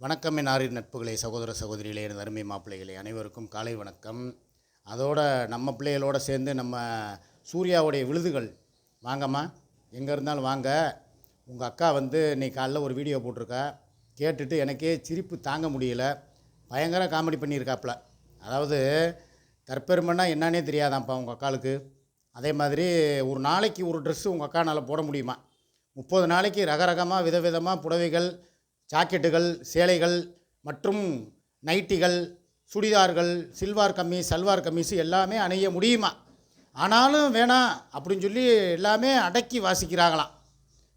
வணக்கம் என் ஆறின் நட்புகளே சகோதர சகோதரிகளே எனது அருமை மாப்பிள்ளைகளே அனைவருக்கும் காலை வணக்கம். அதோட நம்ம பிள்ளைகளோட சேர்ந்து நம்ம சூர்யாவுடைய விழுதுகள் வாங்கம்மா. எங்கே இருந்தாலும் வாங்க. உங்கள் அக்கா வந்து இன்னைக்கு காலைல ஒரு வீடியோ போட்டிருக்கா. கேட்டுட்டு எனக்கே சிரிப்பு தாங்க முடியல. பயங்கர காமெடி பண்ணியிருக்காப்புல. அதாவது தற்பெருமைன்னா என்னன்னே தெரியாதாம்ப்பா உங்கள் அக்காளுக்கு. அதே மாதிரி ஒரு நாளைக்கு ஒரு ட்ரெஸ்ஸு உங்கள் அக்கானால் போட முடியுமா? முப்பது நாளைக்கு ரகரகமாக விதவிதமாக புடவைகள் ஜாக்கெட்டுகள் சேலைகள் மற்றும் நைட்டிகள் சுடிதார்கள் சில்வார் கம்மீஸ் சல்வார் கம்மீஸ் எல்லாமே அணைய முடியுமா? ஆனாலும் வேணாம் அப்படின்னு சொல்லி எல்லாமே அடக்கி வாசிக்கிறாங்களாம்.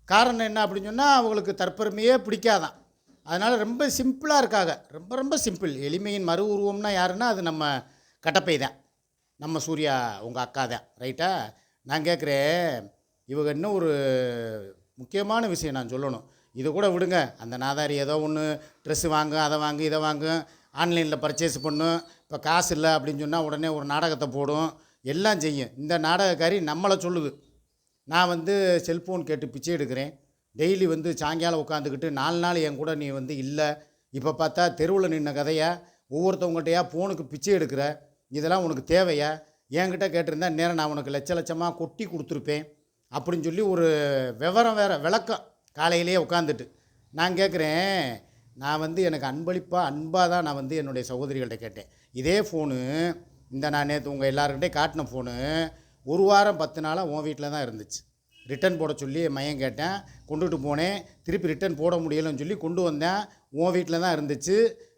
காரணம் என்ன அப்படின்னு சொன்னால் அவங்களுக்கு தற்பெருமையே பிடிக்காதான் அதனால் ரொம்ப சிம்பிளாக இருக்காங்க. ரொம்ப ரொம்ப சிம்பிள். எளிமையின் மறு உருவம்னா யாருன்னா அது நம்ம கட்டப்பை தான். நம்ம சூர்யா உங்கள் அக்கா தான். ரைட்டா? நான் கேட்குறேன் இவங்க இன்னும் ஒரு முக்கியமான விஷயம் நான் சொல்லணும். இது கூட விடுங்க. அந்த நாதாரி ஏதோ ஒன்று ட்ரெஸ்ஸு வாங்கும் அதை வாங்கு இதை வாங்கும் ஆன்லைனில் பர்ச்சேஸ் பண்ணும் இப்போ காசு இல்லை அப்படின்னு சொன்னால் உடனே ஒரு நாடகத்தை போடும். எல்லாம் செய்யும். இந்த நாடகக்காரி நம்மளை சொல்லுது. நான் வந்து செல்ஃபோன் கேட்டு பிச்சை எடுக்கிறேன். டெய்லி வந்து சாயங்காலம் உட்காந்துக்கிட்டு நாலு நாள் என் கூட நீ வந்து இல்லை. இப்போ பார்த்தா தெருவில் நின்ன கதையா? ஒவ்வொருத்தவங்கள்ட்டையா ஃபோனுக்கு பிச்சை எடுக்கிற? இதெல்லாம் உனக்கு தேவையா? என்கிட்ட கேட்டிருந்தா நேரம் நான் உனக்கு லட்ச லட்சமாக கொட்டி கொடுத்துருப்பேன். அப்படின்னு சொல்லி ஒரு விவரம் வேறு விளக்கம். காலையிலேயே உட்காந்துட்டு நான் கேட்குறேன் நான் வந்து எனக்கு அன்பளிப்பாக அன்பாக தான் நான் வந்து என்னுடைய சகோதரிகள்கிட்ட கேட்டேன். இதே ஃபோனு இந்த நான் நேற்று உங்கள் எல்லாருக்கிட்டே காட்டின ஃபோனு ஒரு வாரம் பத்து நாளாக உன் வீட்டில் தான் இருந்துச்சு. ரிட்டர்ன் போட சொல்லி என் கேட்டேன். கொண்டுட்டு போனேன். திருப்பி ரிட்டர்ன் போட முடியலன்னு சொல்லி கொண்டு வந்தேன். உன் வீட்டில் தான் இருந்துச்சு.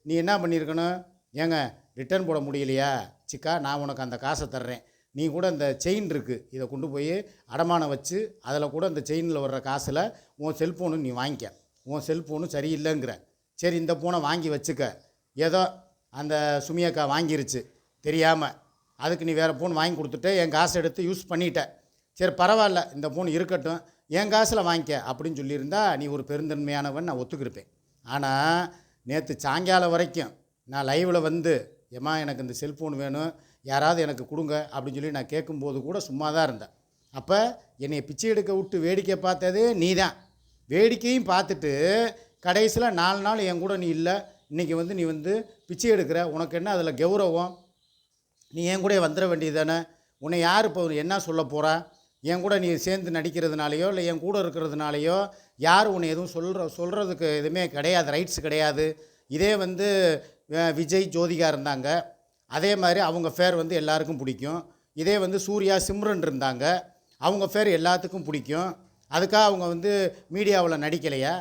நீ என்ன பண்ணியிருக்கணும்? ஏங்க ரிட்டர்ன் போட முடியலையா? சிக்கா நான் உனக்கு அந்த காசை தர்றேன். நீ கூட இந்த செயின் இருக்குது இதை கொண்டு போய் அடமானம் வச்சு அதில் கூட இந்த செயினில் வர்ற காசில் உன் செல்ஃபோனு நீ வாங்கிக்க. உன் செல்ஃபோனு சரியில்லைங்கிற. சரி இந்த ஃபோனை வாங்கி வச்சுக்க. ஏதோ அந்த சுமியக்கா வாங்கிருச்சு. தெரியாமல் அதுக்கு நீ வேறு ஃபோன் வாங்கி கொடுத்துட்டு என் காசை எடுத்து யூஸ் பண்ணிட்ட. சரி பரவாயில்ல. இந்த ஃபோன் இருக்கட்டும். என் காசில் வாங்கிக்க அப்படின்னு சொல்லியிருந்தா நீ ஒரு பெருந்தன்மையானவன் நான் ஒத்துக்கிருப்பேன். ஆனால் நேற்று சாயங்காலம் வரைக்கும் நான் லைவில் வந்து ஏம்மா எனக்கு இந்த செல்ஃபோன் வேணும். யாராவது எனக்கு கொடுங்க அப்படின்னு சொல்லி நான் கேட்கும்போது கூட சும்மா தான் இருந்தேன். அப்போ என்னை பிச்சை எடுக்க விட்டு வேடிக்கை பார்த்ததே நீ தான் வேடிக்கையும் பார்த்துட்டு கடைசியில் நாலு நாள் என் கூட நீ இல்லை இன்றைக்கி வந்து நீ வந்து பிச்சை எடுக்கிற உனக்கு என்ன அதில் கௌரவம்? நீ என் கூட வந்துட வேண்டியது தானே உன்னை யார் இப்போ என்ன சொல்ல போகிறா என் கூட நீ சேர்ந்து நடிக்கிறதுனாலையோ இல்லை என் கூட இருக்கிறதுனாலையோ யார் உன்னை எதுவும் சொல்கிற சொல்கிறதுக்கு எதுவுமே கிடையாது ரைட்ஸ் கிடையாது. இதே வந்து விஜய் ஜோதிகா இருந்தாங்க. அதே மாதிரி அவங்க ஃபேர் வந்து எல்லாருக்கும் பிடிக்கும். இதே வந்து சூர்யா சிம்ரன் இருந்தாங்க. அவங்க ஃபேர் எல்லாத்துக்கும் பிடிக்கும். அதுக்காக அவங்க வந்து மீடியாவில் நடிக்கலையா?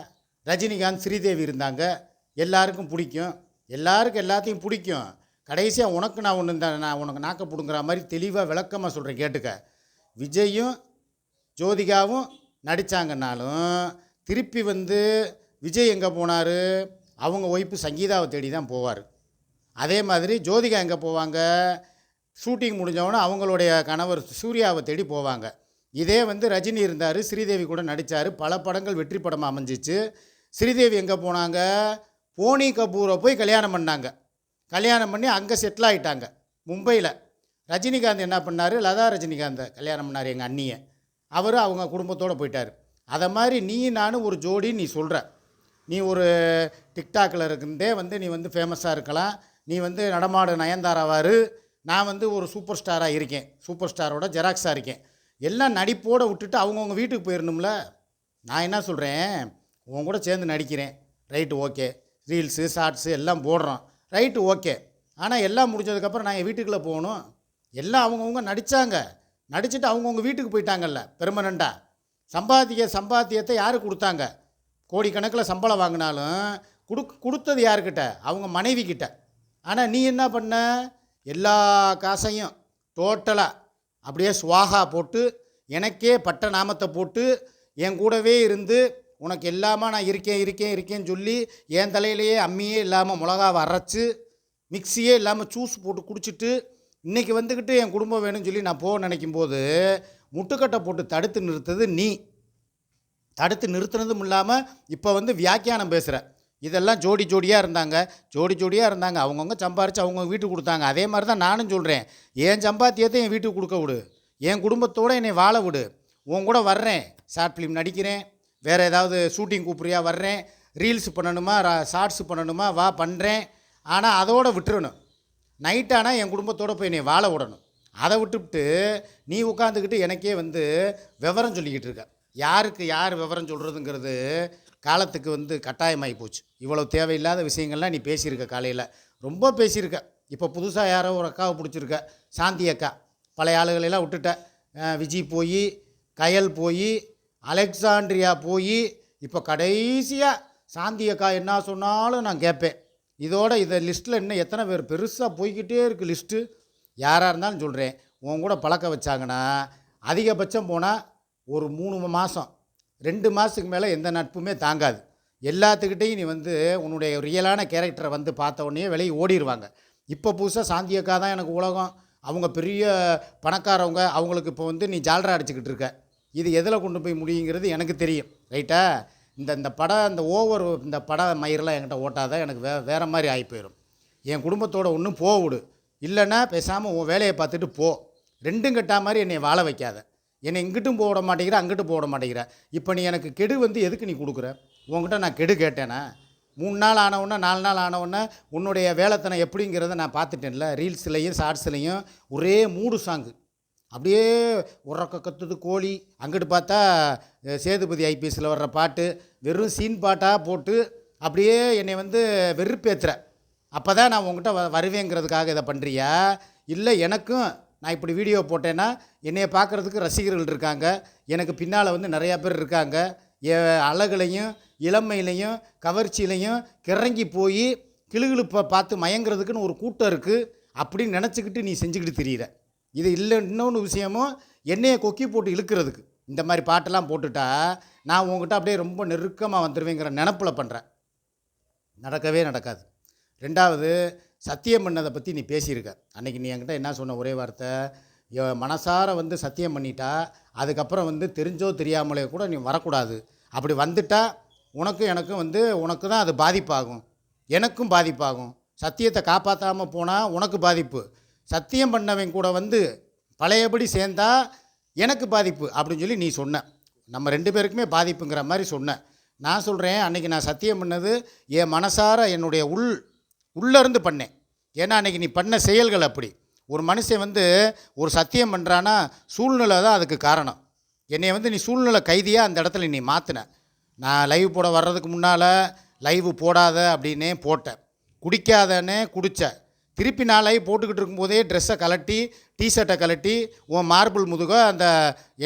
ரஜினிகாந்த் ஸ்ரீதேவி இருந்தாங்க. எல்லாருக்கும் பிடிக்கும். எல்லாருக்கும் எல்லாத்தையும் பிடிக்கும். கடைசியாக உனக்கு நான் ஒன்று இந்த நான் உனக்கு நாக்க பிடுங்குற மாதிரி தெளிவாக விளக்கமாக சொல்கிறேன் கேட்டுக்க. விஜயும் ஜோதிகாவும் நடித்தாங்கன்னாலும் திருப்பி வந்து விஜய் எங்கே போனார்? அவங்க ஒய்ஃபு சங்கீதாவை தேடி தான் போவார். அதே மாதிரி ஜோதிகா எங்கே போவாங்க? ஷூட்டிங் முடிஞ்சவொடனே அவங்களுடைய கணவர் சூர்யாவை தேடி போவாங்க. இதே வந்து ரஜினி இருந்தார் ஸ்ரீதேவி கூட நடித்தார் பல படங்கள் வெற்றி படமாக அமைஞ்சிச்சு. ஸ்ரீதேவி எங்கே போனாங்க? போனி கபூரை போய் கல்யாணம் பண்ணாங்க. கல்யாணம் பண்ணி அங்கே செட்டில் ஆகிட்டாங்க மும்பையில். ரஜினிகாந்த் என்ன பண்ணார்? லதா ரஜினிகாந்தை கல்யாணம் பண்ணார் எங்கள் அண்ணியை. அவர் அவங்க குடும்பத்தோடு போயிட்டார். அதை மாதிரி நீ நானும் ஒரு ஜோடி நீ சொல்கிற நீ ஒரு டிக்டாக்கில் இருந்தே வந்து நீ வந்து ஃபேமஸாக இருக்கலாம். நீ வந்து நடமாடு நயன்தாராவாரு நான் வந்து ஒரு சூப்பர் ஸ்டாராக இருக்கேன். சூப்பர் ஸ்டாரோட ஜெராக்ஸாக இருக்கேன். எல்லாம் நடிப்போடு விட்டுட்டு அவங்கவுங்க வீட்டுக்கு போயிடணும்ல நான் என்ன சொல்கிறேன் உன் கூட சேர்ந்து நடிக்கிறேன். Right okay. ரீல்ஸு ஷார்ட்ஸு எல்லாம் போடுறோம். Right okay. ஆனால் எல்லாம் முடிஞ்சதுக்கப்புறம் நான் என் வீட்டுக்குள்ளே போகணும். எல்லாம் அவங்கவுங்க நடித்தாங்க நடிச்சுட்டு அவங்கவுங்க வீட்டுக்கு போயிட்டாங்கல்ல பெர்மனண்ட்டாக சம்பாத்திய சம்பாத்தியத்தை யார் கொடுத்தாங்க? கோடிக்கணக்கில் சம்பளம் வாங்கினாலும் கொடு கொடுத்தது யாருக்கிட்ட அவங்க மனைவி கிட்ட ஆனால் நீ என்ன பண்ண? எல்லா காசையும் டோட்டலாக அப்படியே சுவாகா போட்டு எனக்கே பட்ட நாமத்தை போட்டு என் கூடவே இருந்து உனக்கு எல்லாமா நான் இருக்கேன் இருக்கேன் இருக்கேன்னு சொல்லி என் தலையிலேயே அம்மியே இல்லாமல் மிளகாவை அரைச்சி மிக்சியே இல்லாமல் ஜூஸ் போட்டு குடிச்சிட்டு இன்றைக்கி வந்துக்கிட்டு என் குடும்பம் வேணும்னு சொல்லி நான் போக நினைக்கும் போது முட்டுக்கட்டை போட்டு தடுத்து நிறுத்தது நீ. தடுத்து நிறுத்தினதும் இல்லாமல் இப்போ வந்து வியாக்கியானம் பேசுகிற இதெல்லாம் ஜோடி ஜோடியாக இருந்தாங்க. ஜோடி ஜோடியாக இருந்தாங்க. அவங்கவுங்க சம்பாரித்து அவங்கவுங்க வீட்டுக்கு கொடுத்தாங்க. அதே மாதிரி தான் நானும் சொல்கிறேன் என் சம்பாத்தியத்தை என் வீட்டுக்கு கொடுக்க விடு. என் குடும்பத்தோடு என்னை வாழ விடு. உன் கூட வர்றேன். ஷார்ட் ஃபிலிம் நடிக்கிறேன். வேறு ஏதாவது ஷூட்டிங் கூப்பிட்றியா? வர்றேன். ரீல்ஸ் பண்ணணுமா? ஷார்ட்ஸ் பண்ணணுமா? வா பண்ணுறேன் ஆனால் அதோடு விட்டுறணும். நைட்டானால் ஆனால் என் குடும்பத்தோடு போய் என்னை வாழ விடணும். அதை விட்டுவிட்டு நீ உட்காந்துக்கிட்டு எனக்கே வந்து விவரம் சொல்லிக்கிட்டு இருக்க. யாருக்கு யார் விவரம் சொல்கிறதுங்கிறது காலத்துக்கு வந்து கட்டாயமாகி போச்சு. இவ்வளோ தேவையில்லாத விஷயங்கள்லாம் நீ பேசியிருக்க காலையில். ரொம்ப பேசியிருக்க. இப்போ புதுசாக யாரோ ஒரு அக்காவை பிடிச்சிருக்க. சாந்தி அக்கா. பழைய ஆளுகளெல்லாம் விட்டுட்ட. விஜய் போய் கயல் போய் அலெக்சாண்ட்ரியா போய் இப்போ கடைசியாக சாந்தி அக்கா என்ன சொன்னாலும் நான் கேட்பேன். இதோட இதை லிஸ்ட்டில் இன்னும் எத்தனை பேர் பெருசாக போய்க்கிட்டே இருக்குது லிஸ்ட்டு. யாராக இருந்தாலும் சொல்கிறேன் உன் கூட பழக்க வச்சாங்கன்னா அதிகபட்சம் போனால் ஒரு மூணு மாதம் ரெண்டு மாதத்துக்கு மேலே எந்த நட்புமே தாங்காது. எல்லாத்துக்கிட்டையும் நீ வந்து உன்னுடைய ரியலான கேரக்டரை வந்து பார்த்த உடனே வெளியே ஓடிடுவாங்க இப்போ புதுசாக சாந்தியக்கா தான் எனக்கு உலகம். அவங்க பெரிய பணக்காரவங்க. அவங்களுக்கு இப்போ வந்து நீ ஜால்ரா அடிச்சுக்கிட்டு இருக்க. இது எதில் கொண்டு போய் முடியுங்கிறது எனக்கு தெரியும். ரைட்டா இந்த இந்த படம் இந்த ஓவர் இந்த பட மயிரெலாம் என்கிட்ட ஓட்டாத. எனக்கு வே வேறு மாதிரி ஆகி போயிடும் என் குடும்பத்தோட ஒன்றும் போக விடு. இல்லைன்னா பேசாமல் உன் வேலையை பார்த்துட்டு போ. ரெண்டும் கட்டா மாதிரி என்னை வாழ வைக்காத. என்னை இங்கிட்டும் போட மாட்டேங்கிற அங்கிட்டும் போட மாட்டேங்கிற. இப்போ நீ எனக்கு கெடு வந்து எதுக்கு நீ கொடுக்குற? உங்ககிட்ட நான் கெடு கேட்டேனா? மூணு நாள் ஆனவுடனே நாலு நாள் ஆனவுடனே உன்னுடைய வேலைத்தனை எப்படிங்கிறத நான் பார்த்துட்டேன்ல. ரீல்ஸ்லையும் ஷார்ட்ஸ்லையும் ஒரே மூடு சாங்கு அப்படியே உறக்க கத்துது கோழி. அங்கிட்டு பார்த்தா சேதுபதி ஐபிஎஸ்சில் வர்ற பாட்டு வெறும் சீன் பாட்டாக போட்டு அப்படியே என்னை வந்து வெறுப்பேற்றுற அப்போ தான் நான் உங்ககிட்ட வ வருவேங்கிறதுக்காக இதை பண்ணுறியா இல்லை எனக்கும் நான் இப்படி வீடியோ போட்டேன்னா என்னையை பார்க்குறதுக்கு ரசிகர்கள் இருக்காங்க. எனக்கு பின்னால் வந்து நிறையா பேர் இருக்காங்க. என் அழகுலையும் இளமையிலையும் கவர்ச்சியிலையும் கிறங்கி போய் கிளுகிழுப்பை பார்த்து மயங்கிறதுக்குன்னு ஒரு கூட்டம் இருக்குது அப்படின்னு நினச்சிக்கிட்டு நீ செஞ்சுக்கிட்டு தெரியுற. இது இல்லை இன்னொன்று விஷயமும் எண்ணெயை கொக்கி போட்டு இழுக்கிறதுக்கு. இந்த மாதிரி பாட்டெல்லாம் போட்டுட்டா நான் உங்ககிட்ட அப்படியே ரொம்ப நெருக்கமாக வந்துடுவேங்கிற நினப்பில் பண்ணுறேன் நடக்கவே நடக்காது. ரெண்டாவது சத்தியம் பண்ணதை பற்றி நீ பேசியிருக்க. அன்னைக்கு நீ என்கிட்ட என்ன சொன்ன ஒரே வார்த்தை? எ- மனசார வந்து சத்தியம் பண்ணிட்டா அதுக்கப்புறம் வந்து தெரிஞ்சோ தெரியாமலே கூட நீ வரக்கூடாது. அப்படி வந்துட்டா உனக்கும் எனக்கும் வந்து உனக்கு தான் அது பாதிப்பாகும். எனக்கும் பாதிப்பாகும். சத்தியத்தை காப்பாற்றாமல் போனால் உனக்கு பாதிப்பு. சத்தியம் பண்ணவன் கூட வந்து பழையபடி சேர்ந்தா எனக்கு பாதிப்பு அப்படின்னு சொல்லி நீ சொன்ன. நம்ம ரெண்டு பேருக்குமே பாதிப்புங்கிற மாதிரி சொன்ன. நான் சொல்கிறேன் அன்றைக்கி நான் சத்தியம் பண்ணது என் மனசார என்னுடைய உள் உள்ளேருந்து பண்ணேன். ஏன்னா அன்றைக்கி நீ பண்ண செயல்கள் அப்படி. ஒரு மனுஷன் வந்து ஒரு சத்தியம் பண்ணுறான்னா சூழ்நிலை தான் அதுக்கு காரணம். என்னை வந்து நீ சூழ்நிலை கைதியாக அந்த இடத்துல நீ மாற்றின நான் லைவ் போட வர்றதுக்கு முன்னால் லைவ் போடாத அப்படின்னே போட்டேன். குடிக்காதன்னே குடித்தேன் திருப்பி நான் லைவ் போட்டுக்கிட்டு இருக்கும்போதே ட்ரெஸ்ஸை கலட்டி டிஷர்ட்டை கலட்டி உன் மார்பிள் முதுக அந்த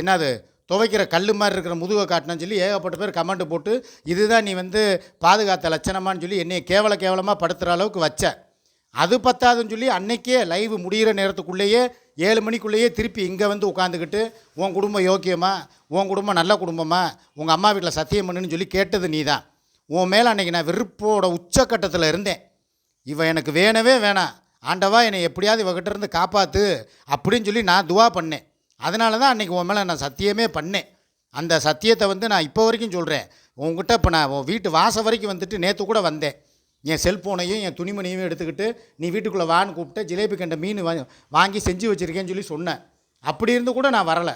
என்னது துவைக்கிற கல் மாதிரி இருக்கிற முதுகை காட்டினு சொல்லி ஏகப்பட்ட பேர் கமெண்ட் போட்டு இதுதான் நீ வந்து பாதுகாத்த லட்சணமான்னு சொல்லி என்னையை கேவல கேவலமாக படுத்துகிற அளவுக்கு வச்ச. அது பத்தாதுன்னு சொல்லி அன்னைக்கே லைவ் முடிகிற நேரத்துக்குள்ளேயே ஏழு மணிக்குள்ளேயே திருப்பி இங்கே வந்து உட்காந்துக்கிட்டு உன் குடும்பம் யோக்கியமா? உன் குடும்பம் நல்ல குடும்பமா? உங்கள் அம்மா வீட்டில் சத்தியம் பண்ணுன்னு சொல்லி கேட்டது நீ தான் உன் மேலே அன்னைக்கு நான் வெறுப்போட உச்சக்கட்டத்தில் இருந்தேன். இவன் எனக்கு வேணவே வேணாம். ஆண்டவா என்னை எப்படியாவது இவகிட்ட இருந்து காப்பாற்று அப்படின்னு சொல்லி நான் துவா பண்ணேன். அதனால தான் அன்றைக்கி உன் மேலே நான் சத்தியமே பண்ணேன். அந்த சத்தியத்தை வந்து நான் இப்போ வரைக்கும் சொல்கிறேன் உங்ககிட்ட இப்போ நான் உன் வீட்டு வாசல் வரைக்கும் வந்துட்டு நேற்று கூட வந்தேன். என் செல்ஃபோனையும் என் துணிமணியும் எடுத்துக்கிட்டு நீ வீட்டுக்குள்ளே வான்னு கூப்பிட்டு ஜிலேபி கண்ட மீன் வாங்கி செஞ்சு வச்சுருக்கேன்னு சொல்லி சொன்னேன். அப்படி இருந்து கூட நான் வரலை.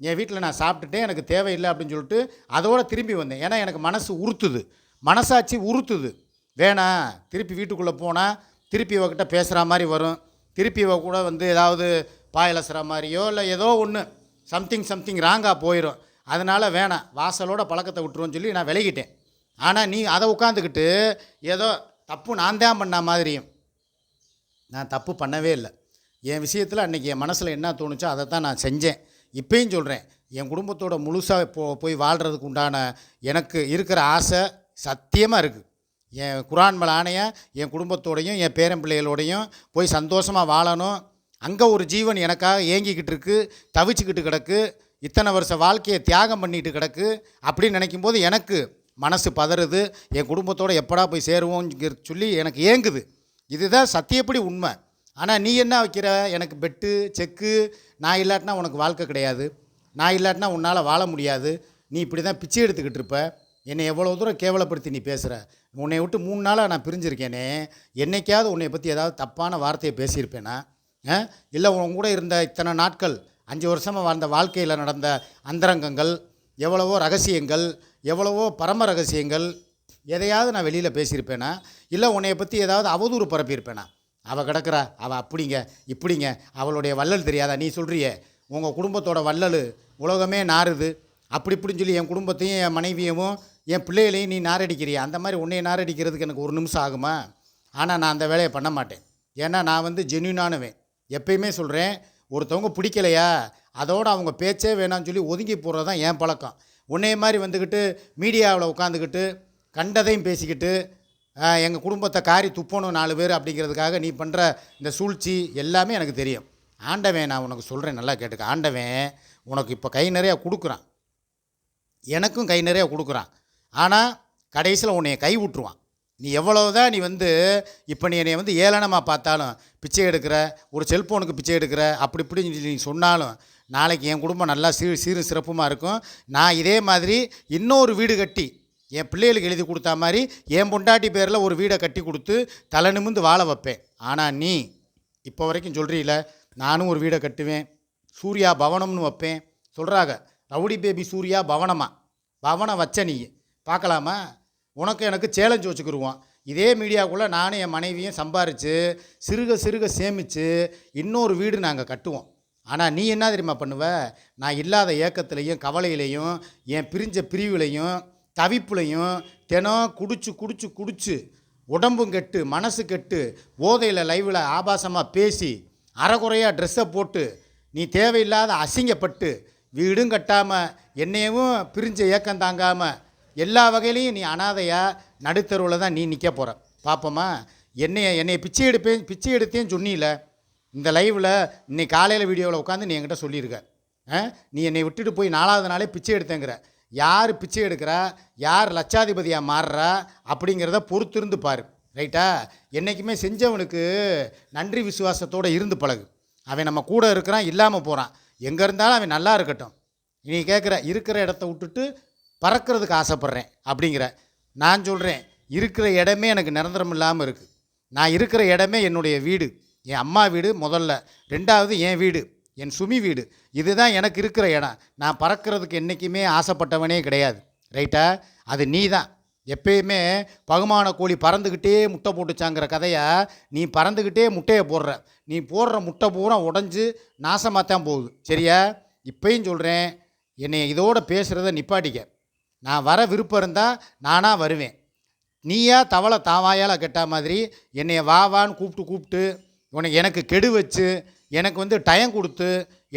என் வீட்டில் நான் சாப்பிட்டுட்டேன் எனக்கு தேவையில்லை அப்படின்னு சொல்லிட்டு அதோட திரும்பி வந்தேன். ஏன்னா எனக்கு மனசு உறுத்துது. மனசாட்சி உறுத்துது. வேணாம் திருப்பி வீட்டுக்குள்ளே போனால் திருப்பி இவகிட்ட பேசுகிற மாதிரி வரும். திருப்பி இவ கூட வந்து ஏதாவது பாயலசுற மாதிரியோ இல்லை ஏதோ ஒன்று சம்திங் சம்திங் ராங்காக போயிடும் அதனால் வேணாம் வாசலோட பழக்கத்தை விட்டுருவோன்னு சொல்லி நான் விலகிட்டேன். ஆனால் நீ அதை உட்காந்துக்கிட்டு ஏதோ தப்பு நான் தான் பண்ண மாதிரியும். நான் தப்பு பண்ணவே இல்லை. என் விஷயத்தில் அன்றைக்கி என் மனசில் என்ன தோணுச்சோ அதை தான் நான் செஞ்சேன். இப்பயும் சொல்கிறேன் என் குடும்பத்தோட முழுசாக போ போய் வாழ்கிறதுக்கு உண்டான எனக்கு இருக்கிற ஆசை சத்தியமாக இருக்குது என் குரான் மேல் ஆணைய என் குடும்பத்தோடையும் என் பேரன் பிள்ளைகளோடையும் போய் சந்தோஷமாக வாழணும். அங்கே ஒரு ஜீவன் எனக்காக ஏங்கிக்கிட்டு இருக்கு தவிச்சுக்கிட்டு கிடக்கு இத்தனை வருஷ வாழ்க்கையை தியாகம் பண்ணிட்டு கிடக்கு அப்படின்னு நினைக்கும் போது எனக்கு மனசு பதறுது என் குடும்பத்தோடு எப்படா போய் சேருவோங்கிற சொல்லி எனக்கு ஏங்குது. இதுதான் சத்தியப்படி உண்மை. ஆனால் நீ என்ன வைக்கிற? எனக்கு பெட்டு செக்கு நான் இல்லாட்டினா உனக்கு வாழ்க்கை கிடையாது. நான் இல்லாட்டினா உன்னால் வாழ முடியாது. நீ இப்படி தான் பிச்சை எடுத்துக்கிட்டு இருப்ப. என்னை எவ்வளோ தூரம் கேவலப்படுத்தி நீ பேசுகிற உன்னை விட்டு மூணு நாளாக நான் பிரிஞ்சிருக்கேனே. என்னைக்காவது உன்னை பற்றி ஏதாவது தப்பான வார்த்தையை பேசியிருப்பேனா? இல்லை உன் கூட இருந்த இத்தனை நாட்கள் அஞ்சு வருஷமாக வாழ்ந்த வாழ்க்கையில் நடந்த அந்தரங்கங்கள் எவ்வளவோ ரகசியங்கள் எவ்வளவோ பரம ரகசியங்கள் எதையாவது நான் வெளியில் பேசியிருப்பேனா? இல்லை உன்னைய பற்றி ஏதாவது அவதூறு பரப்பியிருப்பேனா அவள் கிடக்குறா அவள் அப்படிங்க இப்படிங்க அவளுடைய வள்ளல் தெரியாதா? நீ சொல்கிறியே உங்கள் குடும்பத்தோட வள்ளல் உலகமே நாறுது. அப்படி இப்படின்னு சொல்லி என் குடும்பத்தையும் என் மனைவியவும் என் பிள்ளைகளையும் நீ நாரடிக்கிறியா? அந்த மாதிரி உன்னைய நாரடிக்கிறதுக்கு எனக்கு ஒரு நிமிஷம் ஆகுமா? ஆனால் நான் அந்த வேலையை பண்ண மாட்டேன். ஏன்னா நான் வந்து ஜென்யூனானுவேன் எப்பயுமே சொல்கிறேன் ஒருத்தவங்க பிடிக்கலையா? அதோடு அவங்க பேச்சே வேணாம்னு சொல்லி ஒதுங்கி போகிறது தான் என் பழக்கம். உன்னைய மாதிரி வந்துக்கிட்டு மீடியாவில் உட்காந்துக்கிட்டு கண்டதையும் பேசிக்கிட்டு எங்கள் குடும்பத்தை காரி துப்பணும் நாலு பேர் அப்படிங்கிறதுக்காக நீ பண்ணுற இந்த சூழ்ச்சி எல்லாமே எனக்கு தெரியும். ஆண்டவன் நான் உனக்கு சொல்கிறேன் நல்லா கேட்டுக்க. ஆண்டவன் உனக்கு இப்போ கை நிறையா கொடுக்குறான். எனக்கும் கை நிறையா கொடுக்குறான். ஆனால் கடைசியில் உன்னைய கை விட்டுருவான். நீ எவ்வளவுதான் நீ வந்து இப்போ நீ என்னை வந்து ஏளனமாக பார்த்தாலும் பிச்சை எடுக்கிற ஒரு செல்ஃபோனுக்கு பிச்சை எடுக்கிற அப்படி இப்படின்னு சொல்லி நீ சொன்னாலும் நாளைக்கு என் குடும்பம் நல்லா சீர் சீரும் சிறப்புமாக இருக்கும். நான் இதே மாதிரி இன்னொரு வீடு கட்டி என் பிள்ளைகளுக்கு எழுதி கொடுத்தா மாதிரி என் பொண்டாட்டி பேரில் ஒரு வீடை கட்டி கொடுத்து தலை நிமிந்து வாழ வைப்பேன். ஆனால் நீ இப்போ வரைக்கும் சொல்கிறீல நானும் ஒரு வீடை கட்டுவேன் சூர்யா பவனம்னு வைப்பேன். சொல்கிறாங்க ரவுடி பேபி சூர்யா பவனமா? பவனம் வச்ச நீ பார்க்கலாமா? உனக்கு எனக்கு சேலஞ்ச் வச்சுக்கிருவோம். இதே மீடியாக்குள்ளே நானும் என் மனைவியும் சம்பாரித்து சிறுக சிறுக சேமித்து இன்னொரு வீடு நாங்கள் கட்டுவோம். ஆனால் நீ என்ன தெரியுமா பண்ணுவ? நான் இல்லாத ஏக்கத்துலேயும் கவலையிலையும் என் பிரிஞ்ச பிரிவுலையும் தவிப்புலையும் தினம் குடிச்சு குடிச்சு குடிச்சு உடம்பும் கெட்டு மனசு கெட்டு போதையில் லைவில் ஆபாசமாக பேசி அறகுறையாக ட்ரெஸ்ஸை போட்டு நீ தேவையில்லாத அசிங்கப்பட்டு வீடும் கட்டாமல் என்னையவும் பிரிஞ்ச ஏக்கம் தாங்காமல் எல்லா வகையிலையும் நீ அனாதையாக நடுத்தருவில் தான் நீ நிற்க போகிற பார்ப்போமா என்னைய என்னைய பிச்சை எடுப்பேன் பிச்சை எடுத்தேன்னு சொன்னீல. இந்த லைவில் இன்னைக்கு காலையில் வீடியோவில் உட்காந்து நீ என்கிட்ட சொல்லியிருக்க ஆ? நீ என்னை விட்டுட்டு போய் நாலாவது நாளே பிச்சை எடுத்தேங்கிற. யார் பிச்சை எடுக்கிறா? யார் லட்சாதிபதியாக மாறுறா? அப்படிங்கிறத பொறுத்திருந்து பாரு. ரைட்டா? என்றைக்குமே செஞ்சவனுக்கு நன்றி விசுவாசத்தோடு இருந்து பழகு. அவன் நம்ம கூட இருக்கிறான் இல்லாமல் போகிறான் எங்கே இருந்தாலும் அவன் நல்லா இருக்கட்டும். நீ கேட்குற இருக்கிற இடத்த விட்டுட்டு பறக்கிறதுக்கு ஆசைப்பட்றேன் அப்படிங்கிற. நான் சொல்கிறேன் இருக்கிற இடமே எனக்கு நிரந்தரம் இல்லாமல் இருக்குது நான் இருக்கிற இடமே என்னுடைய வீடு. என் அம்மா வீடு முதல்ல. ரெண்டாவது என் வீடு என் சுமி வீடு. இதுதான் எனக்கு இருக்கிற இடம். நான் பறக்கிறதுக்கு என்றைக்குமே ஆசைப்பட்டவனே கிடையாது. ரைட்டா? அது நீ தான் எப்பயுமே பகுமான கோழி பறந்துக்கிட்டே முட்டை போட்டுச்சாங்கிற கதையை நீ பறந்துக்கிட்டே முட்டையை போடுற. நீ போடுற முட்டை பூரா உடஞ்சி நாசமாக தான் போகுது. சரியா? இப்பயும் சொல்கிறேன் என்னை இதோட பேசுகிறத நிப்பாட்டிக்க. நான் வர விருப்பம் இருந்தால் நானாக வருவேன். நீயா தவளை தாவாயால் கெட்டா மாதிரி என்னைய வா வான்னு கூப்பிட்டு கூப்பிட்டு உனக்கு எனக்கு கெடு வச்சு எனக்கு வந்து டயம் கொடுத்து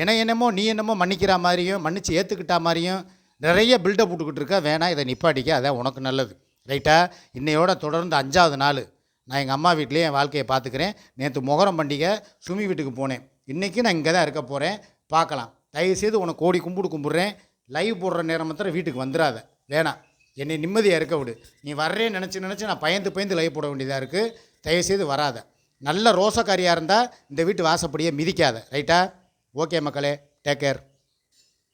என்ன என்னமோ நீ என்னமோ மன்னிக்கிற மாதிரியும் மன்னிச்சு ஏற்றுக்கிட்டா மாதிரியும் நிறைய பில்டப் போட்டுக்கிட்டு இருக்க. வேணாம் இதை நிப்பாட்டிக்க அதான் உனக்கு நல்லது. ரைட்டா இன்னையோட தொடர்ந்து அஞ்சாவது நாள். நான் எங்கள் அம்மா வீட்லேயே என் வாழ்க்கையை பார்த்துக்கிறேன் நேற்று முகரம் பண்டிகை சுமி வீட்டுக்கு போனேன். இன்றைக்கி நான் இங்கே தான் இருக்க போகிறேன் பார்க்கலாம் தயவுசெய்து உனக்கு கோடி கும்பிடு கும்பிட்றேன். லைவ் போடுற நேரம் மாத்திரம் வீட்டுக்கு வந்துடாத வேணாம். என்னை நிம்மதியாக இருக்க விடு. நீ வர்றேன்னு நினச்சி நினச்சி நான் பயந்து பயந்து லைவ் போட வேண்டியதாக இருக்குது தயவுசெய்து வராத. நல்ல ரோசக்காரியாக இருந்தால் இந்த வீட்டு வாசப்படியை மிதிக்காத. ரைட்டா ஓகே மக்களே டேக் கேர்